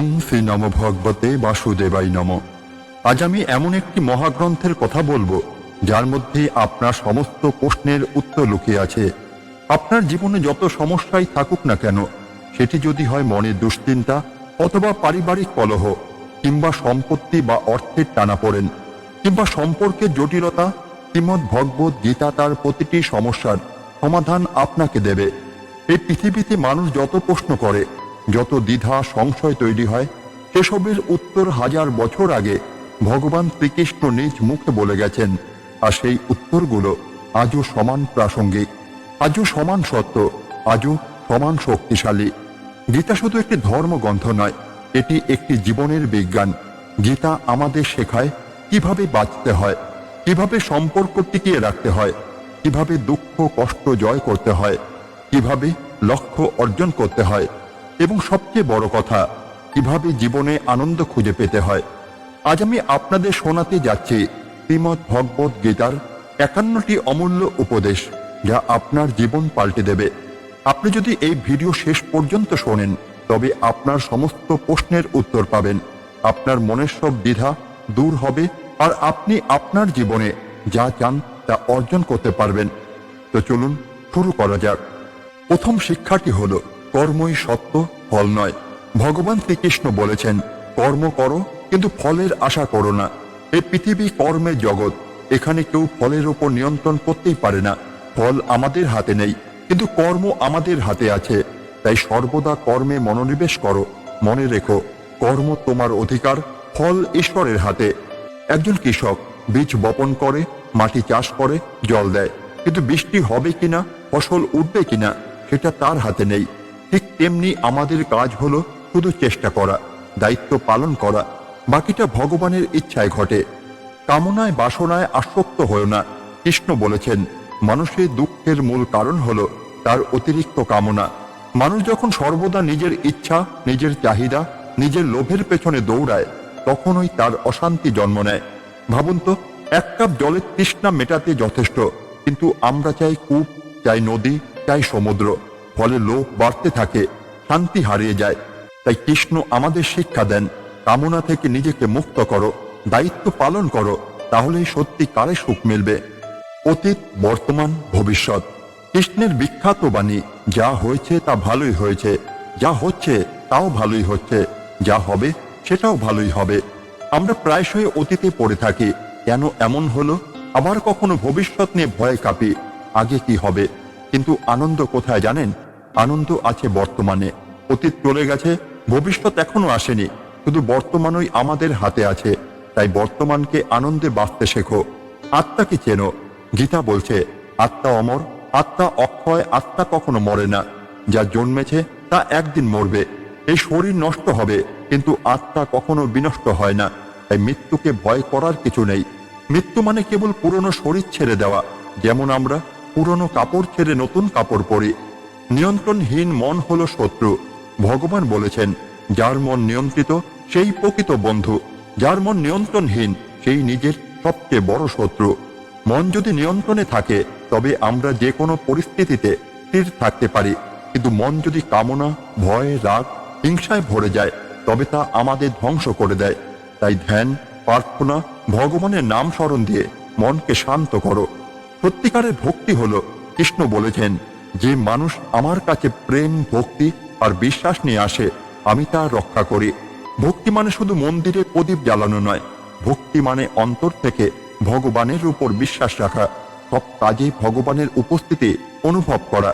ওং শ্রী নম ভগবতে বাসুদেবাই নম। আজ আমি এমন একটি মহাগ্রন্থের কথা বলব, যার মধ্যে আপনার সমস্ত প্রশ্নের উত্তর লুকিয়ে আছে। আপনার জীবনে যত সমস্যাই থাকুক না কেন, সেটি যদি হয় মনের দুশ্চিন্তা অথবা পারিবারিক কলহ, কিংবা সম্পত্তি বা অর্থের টানা পড়েন, কিংবা সম্পর্কের জটিলতা, শ্রীমদ ভগবত গীতা তার প্রতিটি সমস্যার সমাধান আপনাকে দেবে। এই পৃথিবীতে মানুষ যত প্রশ্ন করে যত দ্বিধা সংশয় তৈরি হয়, সেসবের উত্তর হাজার বছর আগে ভগবান শ্রীকৃষ্ণ নিজ মুখে বলে গেছেন। আর সেই উত্তরগুলো আজও সমান প্রাসঙ্গিক, আজও সমান সত্য, আজও সমান শক্তিশালী। গীতা শুধু একটি ধর্মগ্রন্থ নয়, এটি একটি জীবনের বিজ্ঞান। গীতা আমাদের শেখায় কীভাবে বাঁচতে হয়, কীভাবে সম্পর্ক টিকিয়ে রাখতে হয়, কীভাবে দুঃখ কষ্ট জয় করতে হয়, কীভাবে লক্ষ্য অর্জন করতে হয়। এবং সবচেয়ে বড় কথা, কীভাবে জীবনে আনন্দ খুঁজে পেতে হয়। আজ আমি আপনাদের শোনাতে যাচ্ছি শ্রীমৎ ভগবত গীতার একান্নটি অমূল্য উপদেশ, যা আপনার জীবন পাল্টে দেবে। আপনি যদি এই ভিডিও শেষ পর্যন্ত শোনেন, তবে আপনার সমস্ত প্রশ্নের উত্তর পাবেন। আপনার মনের সব দ্বিধা দূর হবে, আর আপনি আপনার জীবনে যা চান তা অর্জন করতে পারবেন। তো চলুন শুরু করা যাক। প্রথম শিক্ষাটি হলো কর্মই সত্য, ফল নয়। ভগবান শ্রীকৃষ্ণ বলেছেন, কর্ম করো, কিন্তু ফলের আশা করো না। এই পৃথিবী কর্মের জগৎ, এখানে কেউ ফলের ওপর নিয়ন্ত্রণ করতেই পারে না। ফল আমাদের হাতে নেই, কিন্তু কর্ম আমাদের হাতে আছে। তাই সর্বদা কর্মে মনোনিবেশ করো, মনে রেখো, কর্ম তোমার অধিকার, ফল ঈশ্বরের হাতে। একজন কৃষক বীজ বপন করে, মাটি চাষ করে, জল দেয়, কিন্তু বৃষ্টি হবে কিনা, ফসল উঠবে কিনা, সেটা তার হাতে নেই। তেমনি আমাদের কাজ হলো শুধু চেষ্টা করা, দায়িত্ব পালন করা, বাকিটা ভগবানের ইচ্ছায় ঘটে। কামনায় বাসনায় আসক্ত হয়েও না, কৃষ্ণ বলেছেন, মানুষের দুঃখের মূল কারণ হলো তার অতিরিক্ত কামনা। মানুষ যখন সর্বদা নিজের ইচ্ছা, নিজের চাহিদা, নিজের লোভের পেছনে দৌড়ায়, তখনই তার অশান্তি জন্ম নেয়। ভাবুন তো, এক কাপ জলের তৃষ্ণা মেটাতে যথেষ্ট, কিন্তু আমরা চাই কূপ, চাই নদী, চাই সমুদ্র। ফলে লোভ বাড়তে থাকে, শান্তি হারিয়ে যায়। তাই কৃষ্ণ আমাদের শিক্ষা দেন, কামনা থেকে নিজেকে মুক্ত করো, দায়িত্ব পালন করো, তাহলেই সত্যি কারে সুখ মিলবে। অতীত, বর্তমান, ভবিষ্যৎ। কৃষ্ণের বিখ্যাত বাণী, যা হয়েছে তা ভালোই হয়েছে, যা হচ্ছে তাও ভালোই হচ্ছে, যা হবে সেটাও ভালোই হবে। আমরা প্রায়শই অতীতে পড়ে থাকি, কেন এমন হলো? আবার কখনো ভবিষ্যৎ নিয়ে ভয় কাঁপি, আগে কি হবে? কিন্তু আনন্দ কোথায় জানেন? আনন্দ আছে বর্তমানে। অতীত চলে গেছে, ভবিষ্যৎ এখনও আসেনি। শুধু বর্তমানই আমাদের হাতে আছে। তাই বর্তমানকে আনন্দে বাঁচতে শেখো। আত্মাকে চেনো। গীতা বলছে, আত্মা অমর, আত্মা অক্ষয়, আত্মা কখনো মরে না। যা জন্মেছে, তা একদিন মরবে। এই শরীর নষ্ট হবে, কিন্তু আত্মা কখনো বিনষ্ট হয় না। তাই মৃত্যুকে ভয় করার কিছু নেই। মৃত্যু মানে কেবল পুরনো শরীর ছেড়ে দেওয়া। যেমন আমরা পুরনো কাপড় ছেড়ে নতুন কাপড় পরি। নিয়ন্ত্রণহীন মন হল শত্রু। ভগবান বলেছেন, যার মন নিয়ন্ত্রিত, সেই প্রকৃত বন্ধু। যার মন নিয়ন্ত্রণহীন, সেই নিজের সবচেয়ে বড় শত্রু। মন যদি নিয়ন্ত্রণে থাকে, তবে আমরা যে কোনো পরিস্থিতিতে স্থির থাকতে পারি। কিন্তু মন যদি কামনা, ভয়, রাগ, হিংসায় ভরে যায়, তবে তা আমাদের ধ্বংস করে দেয়। তাই ধ্যান, প্রার্থনা, ভগবানের নাম স্মরণ দিয়ে মনকে শান্ত করো। সত্যিকারের ভক্তি হল কৃষ্ণ বলেছেন যে মানুষ আমার কাছে প্রেম, ভক্তি আর বিশ্বাস নিয়ে আসে, আমি তা রক্ষা করি। ভক্তি মানে শুধু মন্দিরে প্রদীপ জ্বালানো নয়। ভক্তি মানে অন্তর থেকে ভগবানের উপর বিশ্বাস রাখা, সব কাজে ভগবানের উপস্থিতি অনুভব করা।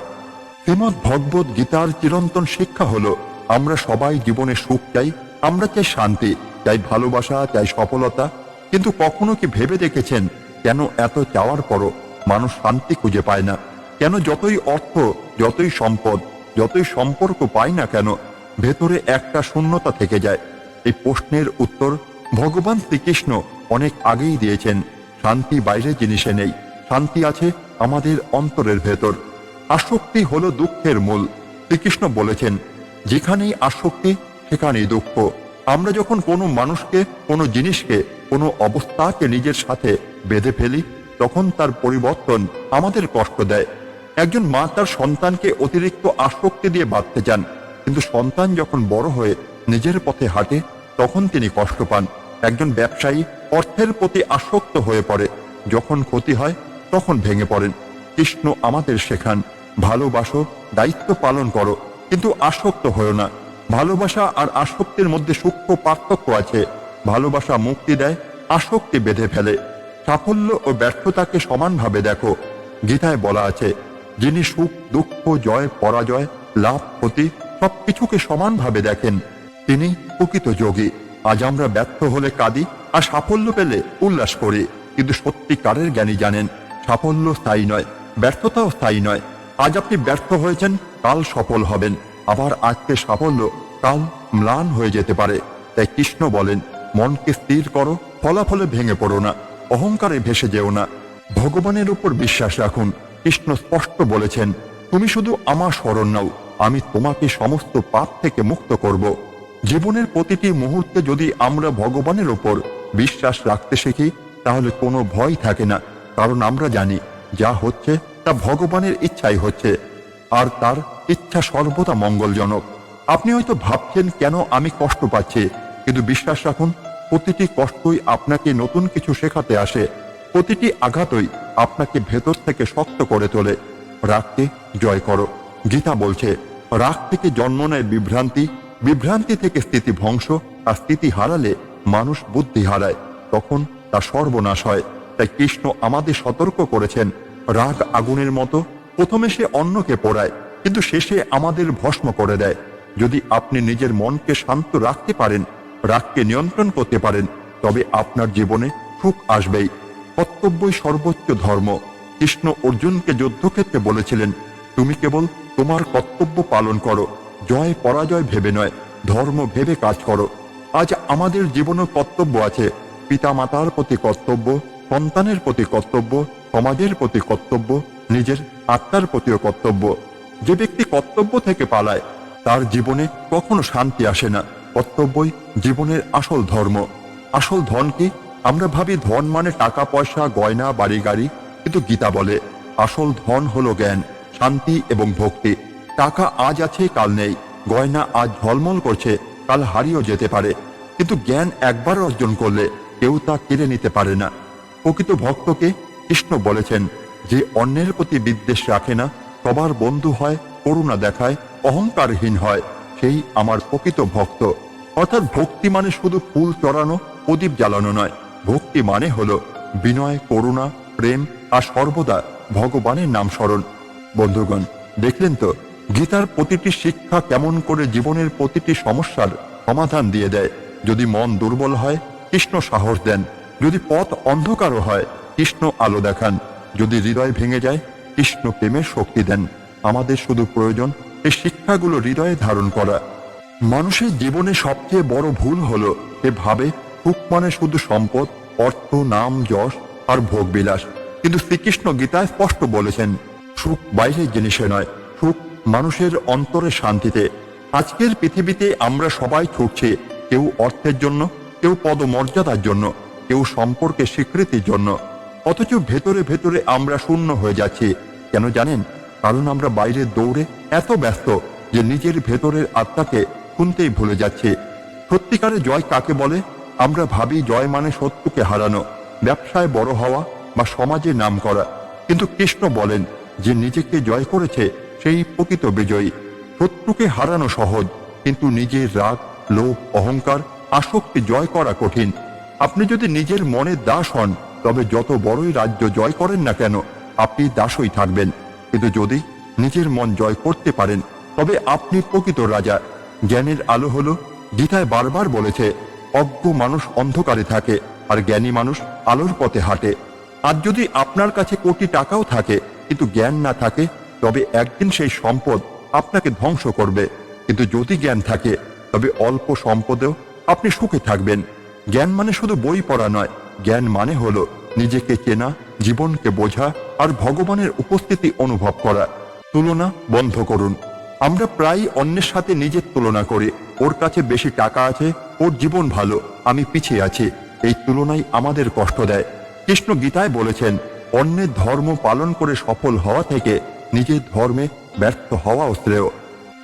শ্রীমদ ভগবত গীতার চিরন্তন শিক্ষা হলো, আমরা সবাই জীবনে সুখ চাই, আমরা চাই শান্তি, চাই ভালোবাসা, চাই সফলতা। কিন্তু কখনো কি ভেবে দেখেছেন, কেন এত চাওয়ার পরও মানুষ শান্তি খুঁজে পায় না? কেন যতই অর্থ, যতই সম্পদ, যতই সম্পর্ক পায় না কেন, ভেতরে একটা শূন্যতা থেকে যায়। এই প্রশ্নের উত্তর ভগবান শ্রীকৃষ্ণ অনেক আগেই দিয়েছেন। শান্তি বাইরের জিনিসে নেই। শান্তি আছে আমাদের অন্তরের ভেতর। আসক্তি হলো দুঃখের মূল। শ্রীকৃষ্ণ বলেছেন, যেখানেই আসক্তি, সেখানেই দুঃখ। আমরা যখন কোনো মানুষকে, কোনো জিনিসকে, কোনো অবস্থাকে নিজের সাথে বেঁধে ফেলি, তখন তার পরিবর্তন আমাদের কষ্ট দেয়। একজন মা তার সন্তানকে অতিরিক্ত আসক্তি দিয়ে বাঁধতে চান কিন্তু সন্তান যখন বড় হয়ে নিজের পথে হাঁটে, তখন তিনি কষ্ট পান। একজন ব্যবসায়ী অর্থের প্রতি আসক্ত হয়ে পড়ে। যখন ক্ষতি হয়, তখন ভেঙে পড়েন। কৃষ্ণ আমাদের শেখান, ভালোবাসো, দায়িত্ব পালন করো, কিন্তু আসক্ত হয়েও না। ভালোবাসা আর আসক্তির মধ্যে সূক্ষ্ম পার্থক্য আছে। ভালোবাসা মুক্তি দেয়, আসক্তি বেঁধে ফেলে। সাফল্য ও ব্যর্থতাকে সমানভাবে দেখো। গীতায় বলা আছে যিনি সুখ, দুঃখ, জয়, পরাজয়, লাভ, ক্ষতি সবকিছুকে সমানভাবে দেখেন। তিনি প্রকৃত যোগী। আজ আমরা ব্যর্থ হলে কাঁদি আর সাফল্য পেলে উল্লাস করি। কিন্তু সত্যিকারের জ্ঞানী জানেন, সাফল্য স্থায়ী নয়, ব্যর্থতাও স্থায়ী নয়। আজ আপনি ব্যর্থ হয়েছেন, কাল সফল হবেন। আবার আজকে সাফল্য, কাল ম্লান হয়ে যেতে পারে। তাই কৃষ্ণ বলেন, মনকে স্থির করো, ফলাফলে ভেঙে পড়ো না, অহংকারে ভেসে যেও না। ভগবানের উপর বিশ্বাস রাখুন। কৃষ্ণ স্পষ্ট বলেছেন, তুমি শুধু আমার স্মরণ নাও, আমি তোমাকে সমস্ত পাপ থেকে মুক্ত করব। জীবনের প্রতিটি মুহূর্তে যদি আমরা ভগবানের ওপর বিশ্বাস রাখতে শিখি, তাহলে কোনো ভয় থাকে না, কারণ আমরা জানি যা হচ্ছে তা ভগবানের ইচ্ছাই হচ্ছে, আর তার ইচ্ছা সর্বদা মঙ্গলজনক। আপনি হয়তো ভাবছেন, কেন আমি কষ্ট পাচ্ছি, কিন্তু বিশ্বাস রাখুন, প্রতিটি কষ্টই আপনাকে নতুন কিছু শেখাতে আসে। প্রতিটি আঘাতই আপনাকে ভেতর থেকে শক্ত করে তোলে। রাগকে জয় করো। গীতা বলছে, রাগ থেকে জন্ম নেয় বিভ্রান্তি। বিভ্রান্তি থেকে স্থিতি ধ্বংস। আর স্থিতি হারালে মানুষ বুদ্ধি হারায়। তখন তা সর্বনাশ হয়। তাই কৃষ্ণ আমাদের সতর্ক করেছেন, রাগ আগুনের মতো। প্রথমে সে অন্যকে পোড়ায়, কিন্তু শেষে আমাদের ভস্ম করে দেয়। যদি আপনি নিজের মনকে শান্ত রাখতে পারেন, রাগকে নিয়ন্ত্রণ করতে পারেন, তবে আপনার জীবনে সুখ আসবেই। কর্তব্যই সর্বোচ্চ ধর্ম। কৃষ্ণ অর্জুনকে যুদ্ধক্ষেত্রে বলেছিলেন, তুমি কেবল তোমার কর্তব্য পালন করো। জয় পরাজয় ভেবে নয়, ধর্ম ভেবে কাজ করো। আজ আমাদের জীবনে কর্তব্য আছে। পিতা মাতার প্রতি কর্তব্য, সন্তানের প্রতি কর্তব্য, সমাজের প্রতি কর্তব্য, নিজের আত্মার প্রতিও কর্তব্য। যে ব্যক্তি কর্তব্য থেকে পালায়, তার জীবনে কখনো শান্তি আসে না। কর্তব্যই জীবনের আসল ধর্ম। আসল ধন কি? আমরা ভাবি ধন মানে টাকা, পয়সা, গয়না, বাড়ি, গাড়ি, কিন্তু গীতা বলে, আসল ধন হলো জ্ঞান, শান্তি এবং ভক্তি। টাকা আজ আছে, কাল নেই। গয়না আজ ঝলমল করছে, কাল হারিয়েও যেতে পারে। কিন্তু জ্ঞান একবার অর্জন করলে কেউ তা কেড়ে নিতে পারে না। প্রকৃত ভক্তকে কৃষ্ণ বলেছেন, যে অন্যের প্রতি বিদ্বেষ রাখে না, সবার বন্ধু হয়, করুণা দেখায়, অহংকারহীন হয়, সেই আমার প্রকৃত ভক্ত। অর্থাৎ ভক্তি মানে শুধু ফুল চড়ানো, প্রদীপ জ্বালানো নয়। ভক্তি মানে হলো বিনয়, করুণা, প্রেম আর সর্বদা ভগবানের নাম স্মরণ। বন্ধুগণ, দেখলেন তো, গীতার প্রতিটি শিক্ষা কেমন করে জীবনের প্রতিটি সমস্যার সমাধান দিয়ে দেয়। যদি মন দুর্বল হয়, কৃষ্ণ সাহস দেন। যদি পথ অন্ধকারও হয়, কৃষ্ণ আলো দেখান। যদি হৃদয় ভেঙে যায়, কৃষ্ণ প্রেমের শক্তি দেন। আমাদের শুধু প্রয়োজন এই শিক্ষাগুলো হৃদয়ে ধারণ করা। মানুষের জীবনে সবচেয়ে বড় ভুল হলো এ ভাবে সুখ মানে শুধু সম্পদ, অর্থ, নাম, যশ আর ভোগবিলাস কিন্তু শ্রীকৃষ্ণ গীতায় স্পষ্ট বলেছেন, সুখ বাইরের জিনিসে নয়, সুখ মানুষের অন্তরের শান্তিতে। আজকের পৃথিবীতে আমরা সবাই ছুটছি কেউ অর্থের জন্য, কেউ পদমর্যাদার জন্য, কেউ সম্পর্কে স্বীকৃতির জন্য। অথচ ভেতরে ভেতরে আমরা শূন্য হয়ে যাচ্ছি। কেন জানেন? কারণ আমরা বাইরের দৌড়ে এত ব্যস্ত যে নিজের ভেতরের আত্মাকে শুনতেই ভুলে যাচ্ছি। সত্যিকারে জয় কাকে বলে? আমরা ভাবি জয় মানে শত্রুকে হারানো, ব্যবসায় বড় হওয়া বা সমাজে নাম করা। কিন্তু কৃষ্ণ বলেন, যে নিজেকে জয় করেছে সেই প্রকৃত বিজয়ী। শত্রুকে হারানো সহজ, কিন্তু নিজের রাগ, লোভ, অহংকার, আসক্তি জয় করা কঠিন। আপনি যদি নিজের মনে দাস হন, তবে যত বড়ই রাজ্য জয় করেন না কেন, আপনি দাসই থাকবেন। কিন্তু যদি নিজের মন জয় করতে পারেন, তবে আপনি প্রকৃত রাজা। জ্ঞানের আলো হলো গীতায় বারবার বলেছে অজ্ঞ মানুষ অন্ধকারে থাকে আর জ্ঞানী মানুষ আলোর পথে হাঁটে। আর যদি আপনার কাছে কোটি টাকাও থাকে, কিন্তু জ্ঞান না থাকে, তবে একদিন সেই সম্পদ আপনাকে ধ্বংস করবে। কিন্তু যদি জ্ঞান থাকে, তবে অল্প সম্পদেও আপনি সুখে থাকবেন। জ্ঞান মানে শুধু বই পড়া নয়, জ্ঞান মানে হলো নিজেকে চেনা, জীবনকে বোঝা আর ভগবানের উপস্থিতি অনুভব করা। তুলনা বন্ধ করুন। আমরা প্রায় অন্যের সাথে নিজের তুলনা করি। ওর কাছে বেশি টাকা আছে, ওর জীবন ভালো, আমি পিছিয়ে আছি। এই তুলনাই আমাদের কষ্ট দেয়। কৃষ্ণ গীতায় বলেছেন, অন্যের ধর্ম পালন করে সফল হওয়া থেকে নিজের ধর্মে ব্যর্থ হওয়া শ্রেয়।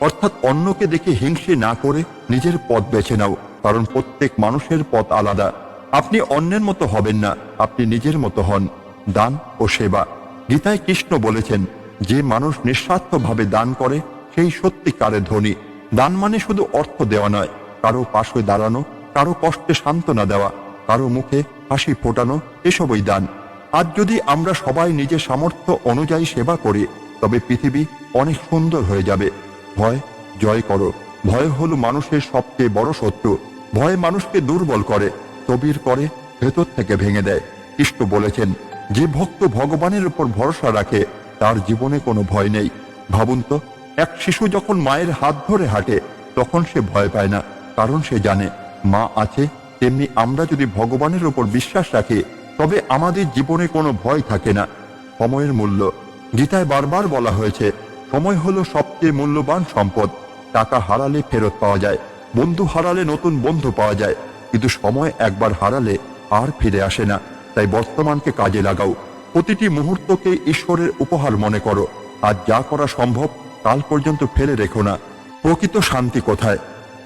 অর্থাৎ অন্যকে দেখে হিংসে না করে নিজের পথ বেছে নাও, কারণ প্রত্যেক মানুষের পথ আলাদা। আপনি অন্যের মতো হবেন না, আপনি নিজের মতো হন। দান ও সেবা। গীতায় কৃষ্ণ বলেছেন, যে মানুষ নিঃস্বার্থভাবে দান করে সেই সত্যিকারের ধনী। দান মানে শুধু অর্থ দেওয়া নয়, কারও পাশে দাঁড়ানো, কারও কষ্টে সান্ত্বনা দেওয়া, কারও মুখে হাসি ফোটানো, এসবই দান। আজ যদি আমরা সবাই নিজের সামর্থ্য অনুযায়ী সেবা করি, তবে পৃথিবী অনেক সুন্দর হয়ে যাবে। ভয়, জয় করো। ভয় হলো মানুষের সবচেয়ে বড় শত্রু। ভয় মানুষকে দুর্বল করে তবির করে, ভেতর থেকে ভেঙে দেয়। কৃষ্ণ বলেছেন, যে ভক্ত ভগবানের উপর ভরসা রাখে, তার জীবনে কোনো ভয় নেই। ভাবুন তো এক শিশু যখন মায়ের হাত ধরে হাঁটে, তখন সে ভয় পায় না, কারণ সে জানে, মা আছে, তেমনি আমরা যদি ভগবানের উপর বিশ্বাস রাখি, তবে আমাদের জীবনে কোনো ভয় থাকে না। সময়ের মূল্য। গীতায় বারবার বলা হয়েছে, সময় হলো সবচেয়ে মূল্যবান সম্পদ, টাকা হারালে ফেরত পাওয়া যায়, বন্ধু হারালে নতুন বন্ধু পাওয়া যায়, কিন্তু সময় একবার হারালে আর ফিরে আসে না, তাই বর্তমানকে কাজে লাগাও। প্রতিটি মুহূর্তকে ঈশ্বরের উপহার মনে করো, আর যা করা সম্ভব কাল পর্যন্ত ফেলে রেখো না। প্রকৃত শান্তি কোথায়?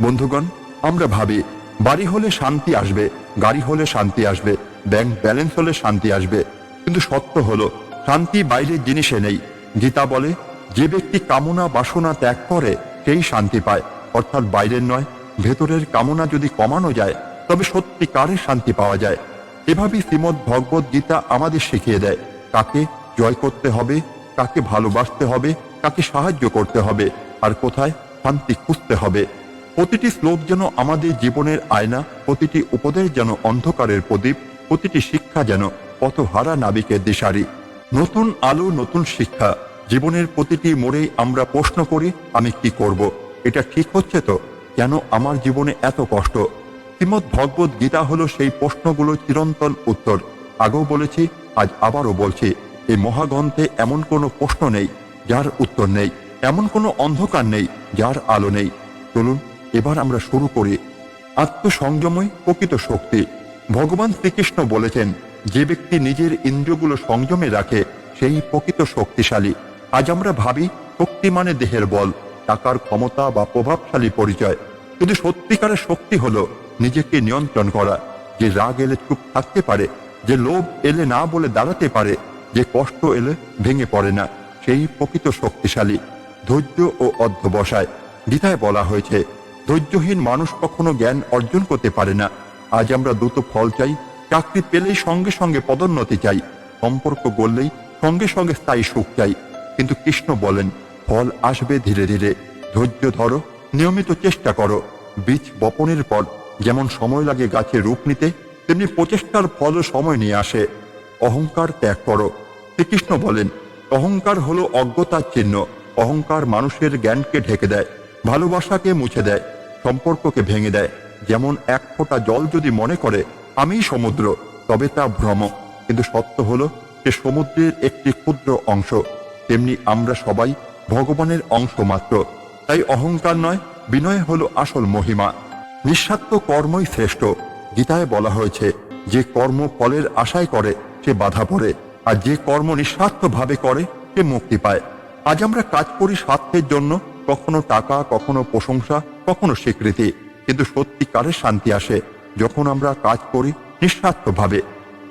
বন্ধুগণ, আমরা ভাবি, বাড়ি হলে শান্তি আসবে, গাড়ি হলে শান্তি আসবে, ব্যাংক ব্যালেন্স হলে শান্তি আসবে। কিন্তু সত্য হলো, শান্তি বাইরের জিনিসে নেই। গীতা বলে, যে ব্যক্তি কামনা বাসনা ত্যাগ করে, সেই শান্তি পায়। অর্থাৎ বাইরের নয়, ভেতরের কামনা যদি কমানো যায়, তবে সত্যিকারের শান্তি পাওয়া যায়। এভাবেই শ্রীমদ ভগবত গীতা আমাদের শিখিয়ে দেয়। কাকে জয় করতে হবে, কাকে ভালোবাসতে হবে কাকে সাহায্য করতে হবে আর কোথায় শান্তি খুঁজতে হবে। প্রতিটি শ্লোক যেন আমাদের জীবনের আয়না, প্রতিটি উপদেশ যেন অন্ধকারের প্রদীপ, প্রতিটি শিক্ষা যেন পথহারা নাবিকের দিশারি। নতুন আলো, নতুন শিক্ষা, জীবনের প্রতিটি মোড়েই আমরা প্রশ্ন করি, আমি কি করব। এটা ঠিক হচ্ছে তো? কেন আমার জীবনে এত কষ্ট? শ্রীমদ ভগবত গীতা হলো সেই প্রশ্নগুলো চিরন্তন উত্তর। আগেও বলেছি, আজ আবারও বলছি, এই মহাগ্রন্থে এমন কোনো প্রশ্ন নেই। যার উত্তর নেই, এমন কোনো অন্ধকার নেই যার আলো নেই। চলুন, এবার আমরা শুরু করি। আত্মসংযমই প্রকৃত শক্তি। ভগবান শ্রীকৃষ্ণ বলেছেন, যে ব্যক্তি নিজের ইন্দ্রিয়গুলো সংযমে রাখে, সেই প্রকৃত শক্তিশালী। আজ আমরা ভাবি, শক্তি মানে দেহের বল, টাকার ক্ষমতা বা প্রভাবশালী পরিচয়। কিন্তু সত্যিকারের শক্তি হলো নিজেকে নিয়ন্ত্রণ করা, যে রাগ এলে চুপ থাকতে পারে, যে লোভ এলে না বলে দাঁড়াতে পারে, যে কষ্ট এলে ভেঙে পড়ে না। সেই প্রকৃত শক্তিশালী, ধৈর্য ও অধ্যবসায়। গীতায় বলা হয়েছে, ধৈর্যহীন মানুষ কখনো জ্ঞান অর্জন করতে পারে না। আজ আমরা দ্রুত ফল চাই, চাকরি পেলেই সঙ্গে সঙ্গে পদোন্নতি চাই, সম্পর্ক গড়লেই সঙ্গে সঙ্গে স্থায়ী সুখ চাই। কিন্তু কৃষ্ণ বলেন, ফল আসবে ধীরে ধীরে। ধৈর্য ধরো, নিয়মিত চেষ্টা করো। বীজ বপনের পর যেমন সময় লাগে গাছে রূপ নিতে, তেমনি প্রচেষ্টার ফলও সময় নিয়ে আসে। অহংকার ত্যাগ করো। শ্রীকৃষ্ণ বলেন অহংকার হলো অজ্ঞতার চিহ্ন। অহংকার মানুষের জ্ঞানকে ঢেকে দেয়, ভালোবাসাকে মুছে দেয়, সম্পর্ককে ভেঙে দেয়। যেমন এক ফোঁটা জল যদি মনে করে, আমিই সমুদ্র, তবে তা ভ্রম। কিন্তু সত্য হলো, সে সমুদ্রের একটি ক্ষুদ্র অংশ। তেমনি আমরা সবাই ভগবানের অংশ মাত্র। তাই অহংকার নয়, বিনয় হলো আসল মহিমা। নিঃস্বার্থ কর্মই শ্রেষ্ঠ। গীতায় বলা হয়েছে, যে কর্ম ফলের আশায় করে, সে বাধা পড়ে। আর যে কর্ম নিঃস্বার্থভাবে করে, সে মুক্তি পায়। আজ আমরা কাজ করি স্বার্থের জন্য, কখনো টাকা, কখনো প্রশংসা, কখনো স্বীকৃতি। কিন্তু সত্যিকারের শান্তি আসে, যখন আমরা কাজ করি নিঃস্বার্থভাবে।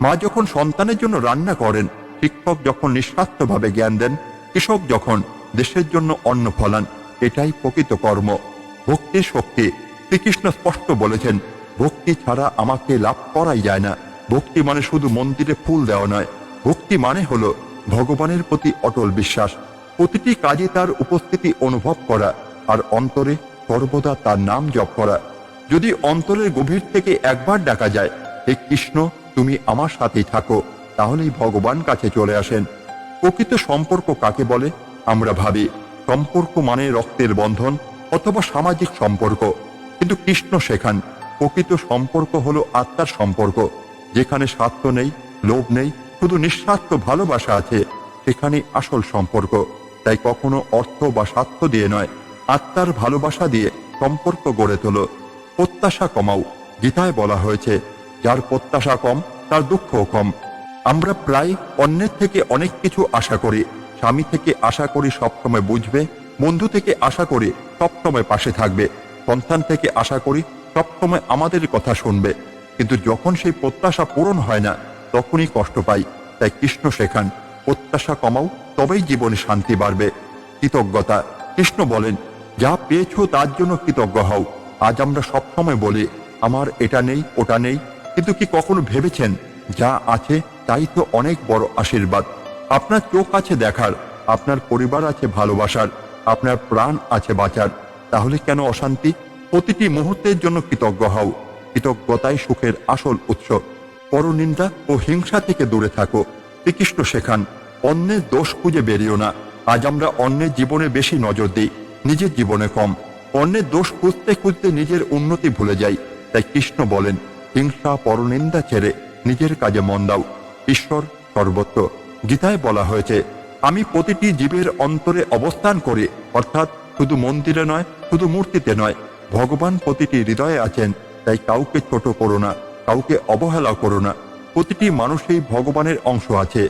মা যখন সন্তানের জন্য রান্না করেন, শিক্ষক যখন নিঃস্বার্থভাবে জ্ঞান দেন, কৃষক যখন দেশের জন্য অন্ন ফলান, এটাই প্রকৃত কর্ম। ভক্তি শক্তি। শ্রীকৃষ্ণ স্পষ্ট বলেছেন, ভক্তি ছাড়া আমাকে লাভ করাই যায় না। ভক্তি মানে শুধু মন্দিরে ফুল দেওয়া নয় ভক্তি মানে হলো ভগবানের প্রতি অটল বিশ্বাস। প্রতিটি কাজে তার উপস্থিতি অনুভব করা আর অন্তরে সর্বদা তার নাম জপ করা। যদি অন্তরের গভীর থেকে একবার ডাকা যায়, হে কৃষ্ণ, তুমি আমার সাথেই থাকো, তাহলেই ভগবান কাছে চলে আসেন। প্রকৃত সম্পর্ক কাকে বলে? আমরা ভাবি, সম্পর্ক মানে রক্তের বন্ধন অথবা সামাজিক সম্পর্ক। কিন্তু কৃষ্ণ শেখান প্রকৃত সম্পর্ক হলো আত্মার সম্পর্ক, যেখানে স্বার্থ নেই, লোভ নেই শুধু নিঃস্বার্থ ভালোবাসা আছে সেখানে আসল সম্পর্ক। তাই কখনো অর্থ বা স্বার্থ দিয়ে নয়, আত্মার ভালোবাসা দিয়ে সম্পর্ক গড়ে তোলো। প্রত্যাশা কমাও, গীতায় বলা হয়েছে, যার প্রত্যাশা কম, তার দুঃখও কম। আমরা প্রায় অন্যের থেকে অনেক কিছু আশা করি, স্বামী থেকে আশা করি সবসময় বুঝবে, বন্ধু থেকে আশা করি সবসময় পাশে থাকবে, সন্তান থেকে আশা করি সবসময় আমাদের কথা শুনবে। কিন্তু যখন সেই প্রত্যাশা পূরণ হয় না তখনই কষ্ট পাই। তাই কৃষ্ণ শেখান প্রত্যাশা কমাও, তবেই জীবনে শান্তি বাড়বে। কৃতজ্ঞতা। কৃষ্ণ বলেন, যা পেয়েছ তার জন্য কৃতজ্ঞ হও। আজ আমরা সবসময় বলি, আমার এটা নেই, ওটা নেই। কিন্তু কি কখনো ভেবেছেন? যা আছে তাই তো অনেক বড় আশীর্বাদ। আপনার চোখ আছে দেখার, আপনার পরিবার আছে ভালোবাসার, আপনার প্রাণ আছে বাঁচার। তাহলে কেন অশান্তি? প্রতিটি মুহূর্তের জন্য কৃতজ্ঞ হও। কৃতজ্ঞতাই সুখের আসল উৎস। পরনিন্দা ও হিংসা থেকে দূরে থাকো। শ্রীকৃষ্ণ শেখান অন্যের দোষ খুঁজে বেরিও না। আজ আমরা অন্যের জীবনে বেশি নজর দিই, নিজের জীবনে কম। অন্যের দোষ খুঁজতে খুঁজতে নিজের উন্নতি ভুলে যাই। তাই কৃষ্ণ বলেন, হিংসা পরনিন্দা ছেড়ে নিজের কাজে মন দাও। ঈশ্বর সর্বত্র। গীতায় বলা হয়েছে, আমি প্রতিটি জীবের অন্তরে অবস্থান করি, অর্থাৎ শুধু মন্দিরে নয়, শুধু মূর্তিতে নয়। ভগবান প্রতিটি হৃদয়ে আছেন, তাই কাউকে ছোট করো না। কাউকে অবহেলা করো না। প্রতিটি মানুষেই ভগবানের অংশ আছে।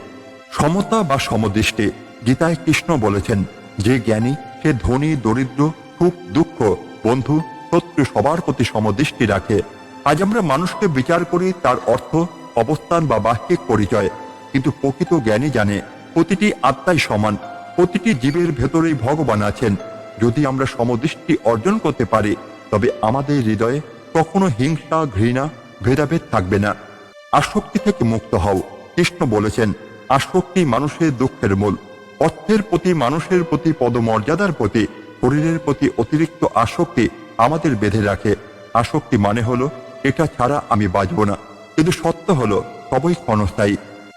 সমতা বা সমদৃষ্টি, গীতায় কৃষ্ণ বলেছেন, যে জ্ঞানী, সে ধনী, দরিদ্র, সুখ, দুঃখ, বন্ধু, শত্রু সবার প্রতি সমদৃষ্টি রাখে। আজ আমরা মানুষকে বিচার করি তার অর্থ, অবস্থান বা বাহ্যিক পরিচয়। কিন্তু প্রকৃত জ্ঞানী জানে, প্রতিটি আত্মাই সমান, প্রতিটি জীবের ভেতরেই ভগবান আছেন। যদি আমরা সমদৃষ্টি অর্জন করতে পারি, তবে আমাদের হৃদয়ে কখনো হিংসা, ঘৃণা ভেদাভেদ থাকবে না। আসক্তি থেকে মুক্ত হও। কৃষ্ণ বলেছেন, আসক্তি মানুষের দুঃখের মূল। অর্থের প্রতি, মানুষের প্রতি পদমর্যাদার প্রতি, শরীরের প্রতি অতিরিক্ত আসক্তি আমাদের বেঁধে রাখে। আসক্তি মানে হলো, এটা ছাড়া আমি বাঁচব না। কিন্তু সত্য হলো, সবই ক্ষণস্থায়ী।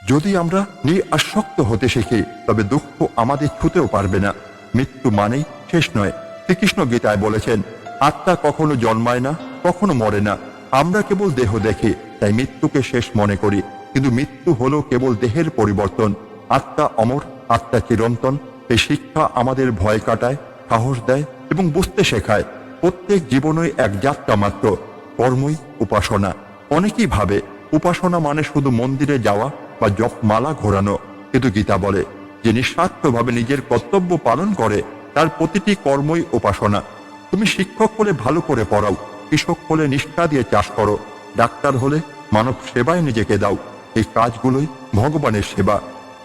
যদি আমরা নিরাসক্ত হতে শিখি, তবে দুঃখ আমাদের ছুতেও পারবে না। মৃত্যু মানেই শেষ নয়। শ্রীকৃষ্ণ গীতায় বলেছেন, আত্মা কখনো জন্মায় না, কখনো মরে না। আমরা কেবল দেহ দেখি, তাই মৃত্যুকে শেষ মনে করি। কিন্তু মৃত্যু হলো কেবল দেহের পরিবর্তন। আত্মা অমর, আত্মা চিরন্তন, এই শিক্ষা আমাদের ভয় কাটায়, সাহস দেয় এবং বুঝতে শেখায়। প্রত্যেক জীবনই এক যাত্রা মাত্র, কর্মই উপাসনা। অনেকেই ভাবে, উপাসনা মানে শুধু মন্দিরে যাওয়া বা জপমালা ঘোরানো। কিন্তু গীতা বলে, যে নিঃস্বার্থভাবে নিজের কর্তব্য পালন করে, তার প্রতিটি কর্মই উপাসনা। তুমি শিক্ষক হলে ভালো করে পড়াও। কৃষক হলে নিষ্ঠা দিয়ে চাষ করো। ডাক্তার হলে মানব সেবায় নিজেকে দাও। এই কাজগুলোই ভগবানের সেবা।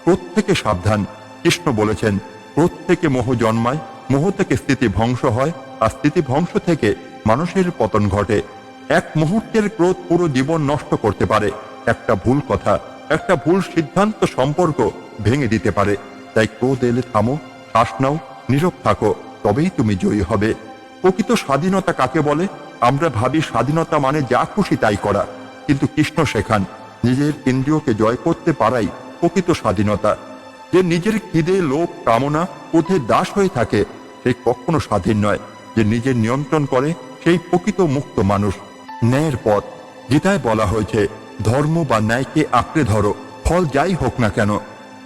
প্রত্যেকে সাবধান। কৃষ্ণ বলেছেন, প্রত্যেকে মোহ জন্মায়, মোহ থেকে স্থিতি ধ্বংস হয়, আর স্থিতি ধ্বংস থেকে মানুষের পতন ঘটে। এক মুহূর্তের ক্রোধ পুরো জীবন নষ্ট করতে পারে। একটা ভুল কথা, একটা ভুল সিদ্ধান্ত সম্পর্ক ভেঙে দিতে পারে। তাই ক্রোধ এলে থামো, শ্বাস নাও, নীরব থাকো, তবেই তুমি জয়ী হবে। প্রকৃত স্বাধীনতা কাকে বলে? আমরা ভাবি স্বাধীনতা মানে যা খুশি তাই করা। কিন্তু কৃষ্ণ শেখান নিজের ইন্দ্রিয়কে জয় করতে পারাই প্রকৃত স্বাধীনতা। যে নিজের খিদে, লোভ, কামনা ক্রোধের দাস হয়ে থাকে, সে কখনো স্বাধীন নয়। যে নিজের নিয়ন্ত্রণ করে, সেই প্রকৃত মুক্ত মানুষ। ন্যায়ের পথ, গীতায় বলা হয়েছে, ধর্ম বা ন্যায়কে আঁকড়ে ধরো, ফল যাই হোক না কেন।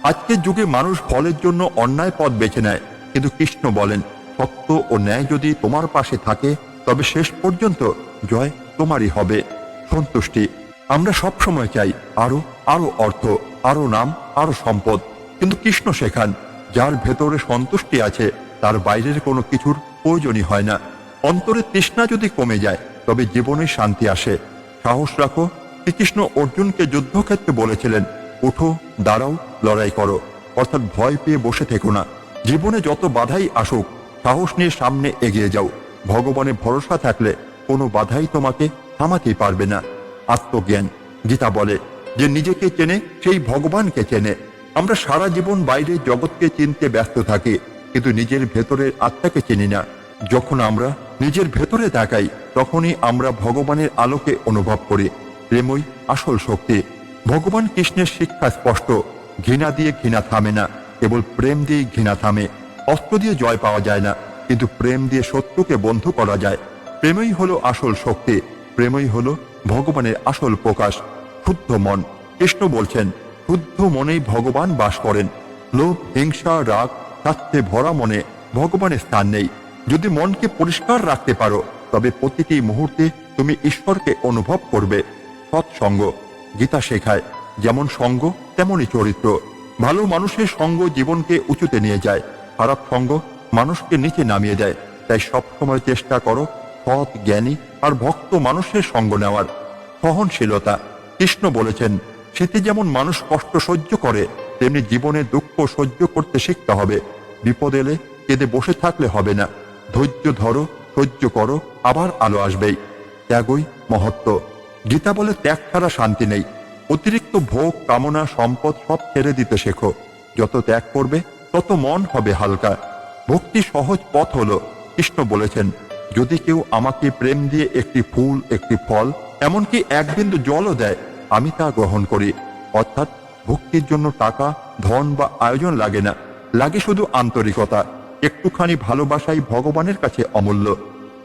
আজকের যুগে মানুষ ফলের জন্য অন্যায় পথ বেছে নেয়। কিন্তু কৃষ্ণ বলেন সত্য ও ন্যায় যদি তোমার পাশে থাকে, তবে শেষ পর্যন্ত জয় তোমারই হবে। সন্তুষ্টি। আমরা সব সময় চাই আরও আরও অর্থ, আরও নাম, আরও সম্পদ। কিন্তু কৃষ্ণ শেখান যার ভেতরে সন্তুষ্টি আছে, তার বাইরের কোনো কিছুর প্রয়োজনই হয় না। অন্তরে তৃষ্ণা যদি কমে যায়, তবে জীবনে শান্তি আসে। সাহস রাখো, শ্রীকৃষ্ণ অর্জুনকে যুদ্ধক্ষেত্রে বলেছিলেন, উঠো, দাঁড়াও, লড়াই করো। অর্থাৎ ভয় পেয়ে বসে থেকো না। জীবনে যত বাধাই আসুক সাহস নিয়ে সামনে এগিয়ে যাও। ভগবানে ভরসা থাকলে কোনো বাধাই তোমাকে থামাতেই পারবে না। আত্মজ্ঞান, গীতা বলে, যে নিজেকে চেনে, সেই ভগবানকে চেনে। আমরা সারা জীবন বাইরে জগৎকে চিনতে ব্যস্ত থাকি, কিন্তু নিজের ভেতরের আত্মাকে চিনি না। যখন আমরা নিজের ভেতরে তাকাই, তখনই আমরা ভগবানের আলোকে অনুভব করি। প্রেমই আসল শক্তি। ভগবান কৃষ্ণের শিক্ষা স্পষ্ট। ঘৃণা দিয়ে ঘৃণা থামে না, কেবল প্রেম দিয়ে ঘৃণা থামে। অস্ত্র দিয়ে জয় পাওয়া যায় না, কিন্তু প্রেম দিয়ে শত্রুকে বন্ধু করা যায়। প্রেমই হলো আসল শক্তি, প্রেমই হলো ভগবানের আসল প্রকাশ, শুদ্ধ মন। কৃষ্ণ বলছেন, শুদ্ধ মনেই ভগবান বাস করেন। লোভ, হিংসা, রাগ স্বাস্থ্যে ভরা মনে ভগবানের স্থান নেই। যদি মনকে পরিষ্কার রাখতে পারো, তবে প্রতিটি মুহূর্তে তুমি ঈশ্বরকে অনুভব করবে। সৎসঙ্গ, গীতা শেখায়, যেমন সঙ্গ তেমনই চরিত্র। ভালো মানুষের সঙ্গ জীবনকে উঁচুতে নিয়ে যায়। খারাপ সঙ্গ মানুষকে নিচে নামিয়ে দেয়। তাই সবসময় চেষ্টা করো সৎ জ্ঞানী আর ভক্ত মানুষের সঙ্গ নেওয়ার। সহনশীলতা। কৃষ্ণ বলেছেন শীতে যেমন মানুষ কষ্ট সহ্য করে, তেমনি জীবনের দুঃখ সহ্য করতে শিখতে হবে। বিপদ এলে কেঁদে বসে থাকলে হবে না। ধৈর্য ধরো, সহ্য করো, আবার আলো আসবেই। ত্যাগই মহত্ব। গীতা বলে, ত্যাগ ছাড়া শান্তি নেই। অতিরিক্ত ভোগ, কামনা, সম্পদ সব ছেড়ে দিতে শেখো। যত ত্যাগ করবে তত মন হবে হালকা। ভক্তি সহজ পথ হলো, কৃষ্ণ বলেছেন, যদি কেউ আমাকে প্রেম দিয়ে একটি ফুল, একটি ফল, এমনকি এক বিন্দু জলও দেয়, আমি তা গ্রহণ করি। অর্থাৎ ভক্তির জন্য টাকা, ধন বা আয়োজন লাগে না, লাগে শুধু আন্তরিকতা, একটুখানি ভালোবাসাই ভগবানের কাছে অমূল্য।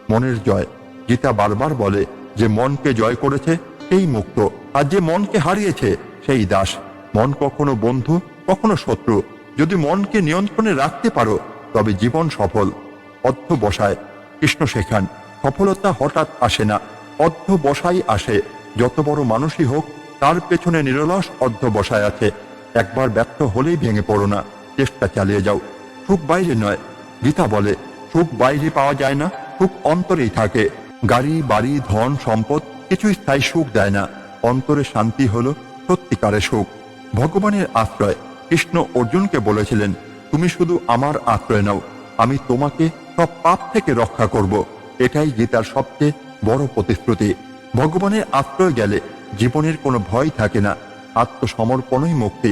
মনের জয়, গীতা বারবার বলে, যে মনকে জয় করেছে, সেই মুক্ত, আর যে মনকে হারিয়েছে, সেই দাস। মন কখনো বন্ধু, কখনো শত্রু যদি মনকে নিয়ন্ত্রণে রাখতে পারো, তবে জীবন সফল। অর্ধ বসায়। কৃষ্ণ শেখান, সফলতা হঠাৎ আসে না। অর্ধ বসাই আসে। যত বড় মানুষই হোক, তার পেছনে নিরলস অর্ধ বসায় আছে। একবার ব্যর্থ হলেই ভেঙে পড়ো না। চেষ্টা চালিয়ে যাও। সুখ বাইরে নয়। গীতা বলে, সুখ বাইরে পাওয়া যায় না, সুখ অন্তরেই থাকে। গাড়ি, বাড়ি, ধন, সম্পদ, কিছুই স্থায়ী সুখ দেয় না। অন্তরে শান্তি হলো সত্যিকারের সুখ। ভগবানের আশ্রয়। কৃষ্ণ অর্জুনকে বলেছিলেন, তুমি শুধু আমার আশ্রয় নাও, আমি তোমাকে সব পাপ থেকে রক্ষা করব। এটাই গীতার সবচেয়ে বড় প্রতিশ্রুতি। ভগবানের আশ্রয় গেলে জীবনের কোনো ভয় থাকে না, আত্মসমর্পণই মুক্তি।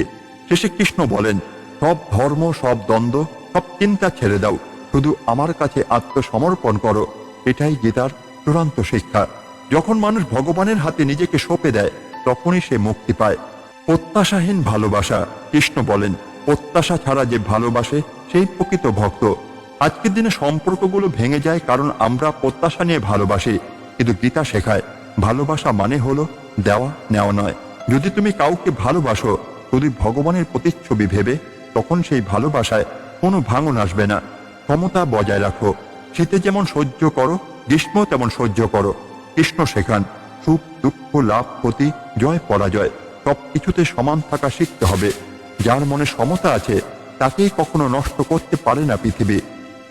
শেষে কৃষ্ণ বলেন, সব ধর্ম, সব দ্বন্দ্ব, সব চিন্তা ছেড়ে দাও, শুধু আমার কাছে আত্মসমর্পণ করো। এটাই গীতার চূড়ান্ত শিক্ষা। যখন মানুষ ভগবানের হাতে নিজেকে সঁপে দেয়, তখনই সে মুক্তি পায়। প্রত্যাশাহীন ভালোবাসা। কৃষ্ণ বলেন, প্রত্যাশা ছাড়া যে ভালোবাসে, সেই প্রকৃত ভক্ত। আজকের দিনে সম্পর্কগুলো ভেঙে যায় কারণ আমরা প্রত্যাশা নিয়ে ভালোবাসি। কিন্তু গীতা শেখায়, ভালোবাসা মানে হলো দেওয়া, নেওয়া নয়। যদি তুমি কাউকে ভালোবাসো, যদি ভগবানের প্রতিচ্ছবি ভেবে, তখন সেই ভালোবাসায় কোনো ভাঙন আসবে না। ক্ষমতা বজায় রাখো। শীতে যেমন সহ্য করো গ্রীষ্ম তেমন সহ্য করো। কৃষ্ণ শেখান, সুখ, দুঃখ, লাভ, ক্ষতি, জয়, পরাজয়। সব কিছুতে সমান থাকা শিখতে হবে। যার মনে সমতা আছে, তাকেই কখনো নষ্ট করতে পারে না পৃথিবী।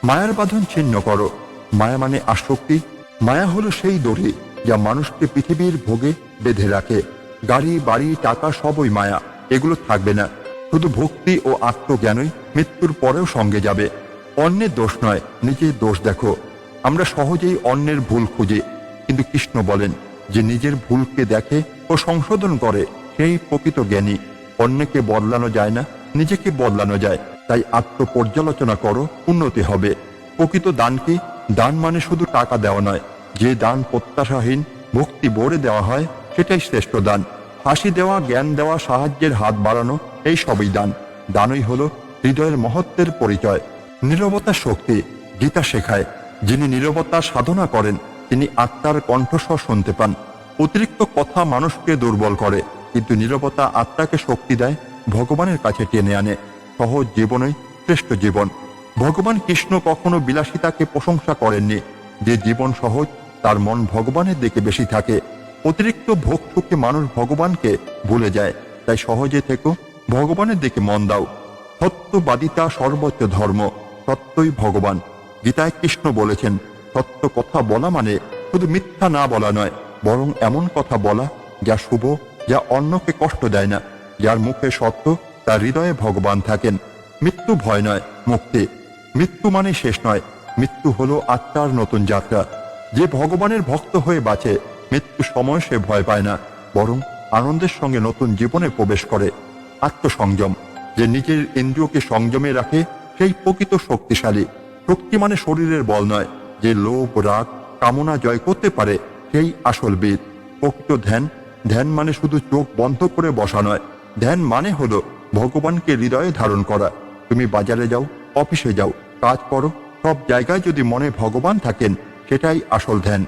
মায়ার বাঁধন ছিন্ন করো। মায়া মানে আসক্তি। মায়া হলো সেই দড়ি যা মানুষকে পৃথিবীর ভোগে বেঁধে রাখে। গাড়ি, বাড়ি, টাকা সবই মায়া। এগুলো থাকবে না। শুধু ভক্তি ও আত্মজ্ঞানই মৃত্যুর পরেও সঙ্গে যাবে। অন্যের দোষ নয়, নিজের দোষ দেখো। আমরা সহজেই অন্যের ভুল খুঁজি। কিন্তু কৃষ্ণ বলেন, যে নিজের ভুলকে দেখে ও সংশোধন করে সেই প্রকৃত জ্ঞানী, অন্যকে বদলানো যায় না, নিজেকে বদলানো যায়। তাই আত্মপর্যালোচনা করো, উন্নতি হবে। প্রকৃত দান কি? দান মানে শুধু টাকা দেওয়া নয়। যে দান প্রত্যাশাহীন, ভক্তি ভরে দেওয়া হয়, সেটাই শ্রেষ্ঠ দান। হাসি দেওয়া, জ্ঞান দেওয়া, সাহায্যের হাত বাড়ানো, এই সবই দান। দানই হলো হৃদয়ের মহত্বের পরিচয়। নীরবতা শক্তি, গীতা শেখায়। যিনি নীরবতা সাধনা করেন, তিনি আত্মার কণ্ঠস্বর শুনতে পান। অতিরিক্ত কথা মানুষকে দুর্বল করে। কিন্তু নীরবতা আত্মাকে শক্তি দেয়, ভগবানের কাছে টেনে আনে। সহজ জীবনই শ্রেষ্ঠ জীবন। ভগবান কৃষ্ণ কখনো বিলাসিতাকে প্রশংসা করেননি। যে জীবন সহজ, তার মন ভগবানের দিকে বেশি থাকে। অতিরিক্ত ভোগ সুখে মানুষ ভগবানকে ভুলে যায়। তাই সহজে থেকো, ভগবানের দিকে মন দাও। সত্যবাদিতা সর্বোচ্চ ধর্ম, সত্যই ভগবান। গীতায় কৃষ্ণ বলেছেন, সত্য কথা বলা মানে শুধু মিথ্যা না বলা নয়, বরং এমন কথা বলা যা শুভ যা অন্যকে কষ্ট দেয় না, যার মুখে সত্য, তার হৃদয়ে ভগবান থাকেন। মৃত্যু ভয় নয়, মুক্তি। মৃত্যু মানে শেষ নয়, মৃত্যু হলো আত্মার নতুন যাত্রা। যে ভগবানের ভক্ত হয়ে বাঁচে মৃত্যু সময় সে ভয় পায় না, বরং আনন্দের সঙ্গে নতুন জীবনে প্রবেশ করে। আত্মসংযম, যে নিজের ইন্দ্রিয়কে সংযমে রাখে, সেই প্রকৃত শক্তিশালী। শক্তি মানে শরীরের বল নয়, যে লোভ, রাগ, কামনা জয় করতে পারে, সেই আসল বীর প্রকৃত ধ্যান ধ্যান মানে শুধু চোখ বন্ধ করে বসা নয়। ধ্যান মানে হলো ভগবানকে হৃদয়ে ধারণ করা। তুমি বাজারে যাও, অফিসে যাও, কাজ করো, সব জায়গায় যদি মনে ভগবান থাকেন, সেটাই আসল ধ্যান।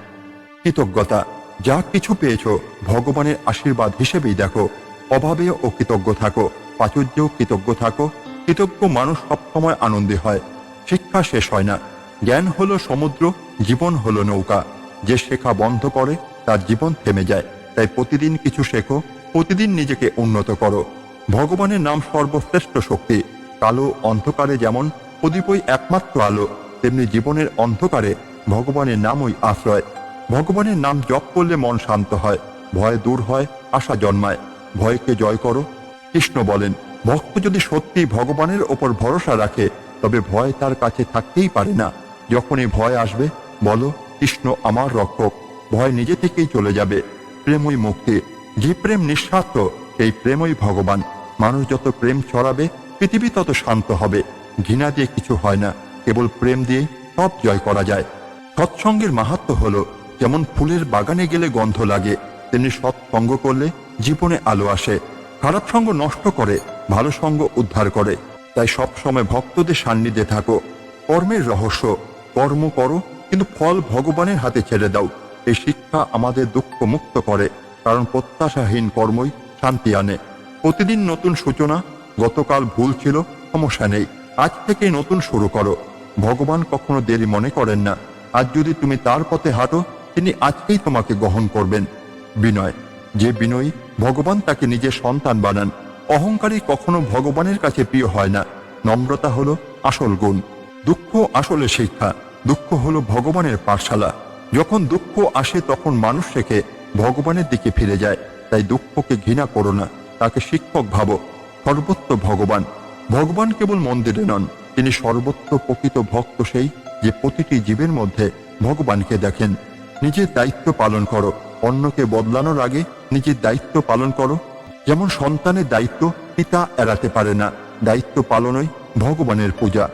কৃতজ্ঞতা, যা কিছু পেয়েছ, ভগবানের আশীর্বাদ হিসেবেই দেখো। অভাবেও ও কৃতজ্ঞ থাকো, প্রাচুর্যেও কৃতজ্ঞ থাকো। কৃতজ্ঞ মানুষ সবসময় আনন্দে হয়। শিক্ষা শেষ হয় না। জ্ঞান হলো সমুদ্র, জীবন হলো নৌকা। যে শেখা বন্ধ করে, তার জীবন থেমে যায়। তাই প্রতিদিন কিছু শেখো, প্রতিদিন নিজেকে উন্নত করো। ভগবানের নাম সর্বশ্রেষ্ঠ শক্তি। কালো অন্ধকারে যেমন প্রদীপই একমাত্র আলো, তেমনি জীবনের অন্ধকারে ভগবানের নামই আশ্রয়। ভগবানের নাম জপ করলে মন শান্ত হয়, ভয় দূর হয়, আশা জন্মায়। ভয়কে জয় করো, কৃষ্ণ বলেন। ভক্ত যদি সত্যি ভগবানের ওপর ভরসা রাখে, তবে ভয় তার কাছে থাকতেই পারে না। যখনই ভয় আসবে, বলো, কৃষ্ণ আমার রক্ষক। ভয় নিজে থেকেই চলে যাবে। প্রেমই মুক্তি। যে প্রেম নিঃস্বার্থ, সেই প্রেমই ভগবান। মানুষ যত প্রেম ছড়াবে, পৃথিবী তত শান্ত হবে। ঘৃণা দিয়ে কিছু হয় না, কেবল প্রেম দিয়েই সব জয় করা যায়। সৎসঙ্গের মাহাত্ম হলো, যেমন ফুলের বাগানে গেলে গন্ধ লাগে, তেমনি সৎসঙ্গ করলে জীবনে আলো আসে। খারাপ সঙ্গ নষ্ট করে, ভালো সঙ্গ উদ্ধার করে। তাই সব সময় ভক্তদের সান্নিধ্যে থাকো। কর্মের রহস্য। কর্ম করো, কিন্তু ফল ভগবানের হাতে ছেড়ে দাও। এই শিক্ষা আমাদের দুঃখ মুক্ত করে, কারণ প্রত্যাশাহীন কর্মই শান্তি আনে। প্রতিদিন নতুন সূচনা, গতকাল ভুল ছিল, সমস্যা নেই। আজ থেকে নতুন শুরু করো। ভগবান কখনো দেরি মনে করেন না। আজ যদি তুমি তার পথে হাঁটো, তিনি আজকেই তোমাকে গ্রহণ করবেন। বিনয়, যে বিনয়ী, ভগবান তাকে নিজের সন্তান বানান। অহংকারী কখনো ভগবানের কাছে প্রিয় হয় না। নম্রতা হলো আসল গুণ। দুঃখ আসলে শিক্ষা। দুঃখ হলো ভগবানের পাঠশালা। যখন দুঃখ আসে তখন মানুষ শেখে ভগবানের দিকে ফিরে যায়। তাই দুঃখকে ঘৃণা করো না, তাকে শিক্ষক ভাবো। সর্বত্র ভগবান। ভগবান কেবল মন্দিরে নন, তিনি সর্বত্র প্রকৃত ভক্ত সেই যে প্রতিটি জীবের মধ্যে ভগবানকে দেখেন। নিজের দায়িত্ব পালন করো, অন্যকে বদলানোর আগে নিজের দায়িত্ব পালন করো। যেমন সন্তানের দায়িত্ব পিতা এড়াতে পারে না, দায়িত্ব পালনই ভগবানের পূজা।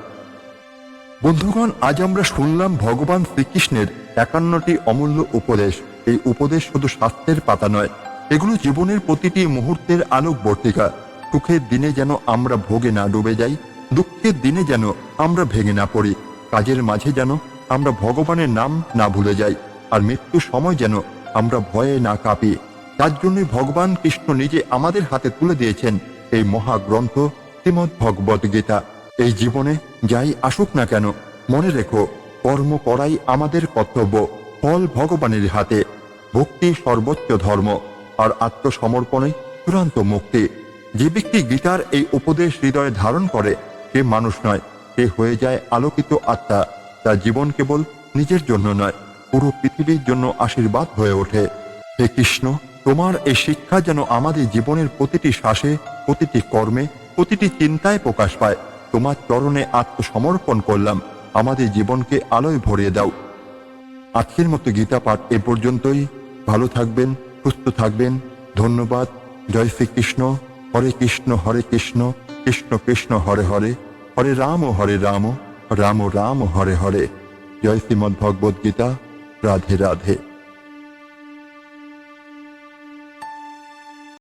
বন্ধুগণ, আজ আমরা শুনলাম ভগবান শ্রীকৃষ্ণের একান্নটি অমূল্য উপদেশ। এই উপদেশ শুধু স্বাস্থ্যের পাতা নয়, এগুলো জীবনের প্রতিটি মুহূর্তের আলোক বর্তিকা সুখের দিনে যেন আমরা ভোগে না ডুবে যাই দুঃখের দিনে যেন আমরা ভেঙে না পড়ি, কাজের মাঝে যেন আমরা ভগবানের নাম না ভুলে যাই, আর মৃত্যুর সময় যেন আমরা ভয়ে না কাঁপি। তার জন্যই ভগবান কৃষ্ণ নিজে আমাদের হাতে তুলে দিয়েছেন এই মহাগ্রন্থ শ্রীমৎ ভগবত গীতা এই জীবনে যাই আসুক না কেন, মনে রেখো, কর্ম করাই আমাদের কর্তব্য, ফল ভগবানের হাতে। ভক্তি সর্বোচ্চ ধর্ম, আর আত্মসমর্পণই চূড়ান্ত মুক্তি। যে ব্যক্তি গীতার এই উপদেশ হৃদয়ে ধারণ করে, সে মানুষ নয়, সে হয়ে যায় আলোকিত আত্মা। তার জীবন কেবল নিজের জন্য নয়, পুরো পৃথিবীর জন্য আশীর্বাদ হয়ে ওঠে। হে কৃষ্ণ, তোমার এই শিক্ষা যেন আমাদের জীবনের প্রতিটি শ্বাসে, প্রতিটি কর্মে, প্রতিটি চিন্তায় প্রকাশ পায়। তোমার চরণে আত্মসমর্পণ করলাম। আমাদের জীবনকে আলোয় ভরিয়ে দাও। আজকের মতো গীতা পাঠ এ পর্যন্তই। ভালো থাকবেন, সুস্থ থাকবেন। ধন্যবাদ। জয় শ্রীকৃষ্ণ। হরে কৃষ্ণ হরে কৃষ্ণ। কৃষ্ণ কৃষ্ণ, হরে হরে। হরে রাম হরে রাম। রাম রাম, হরে হরে। জয় শ্রীমদ্ ভগবদ্ গীতা। রাধে রাধে।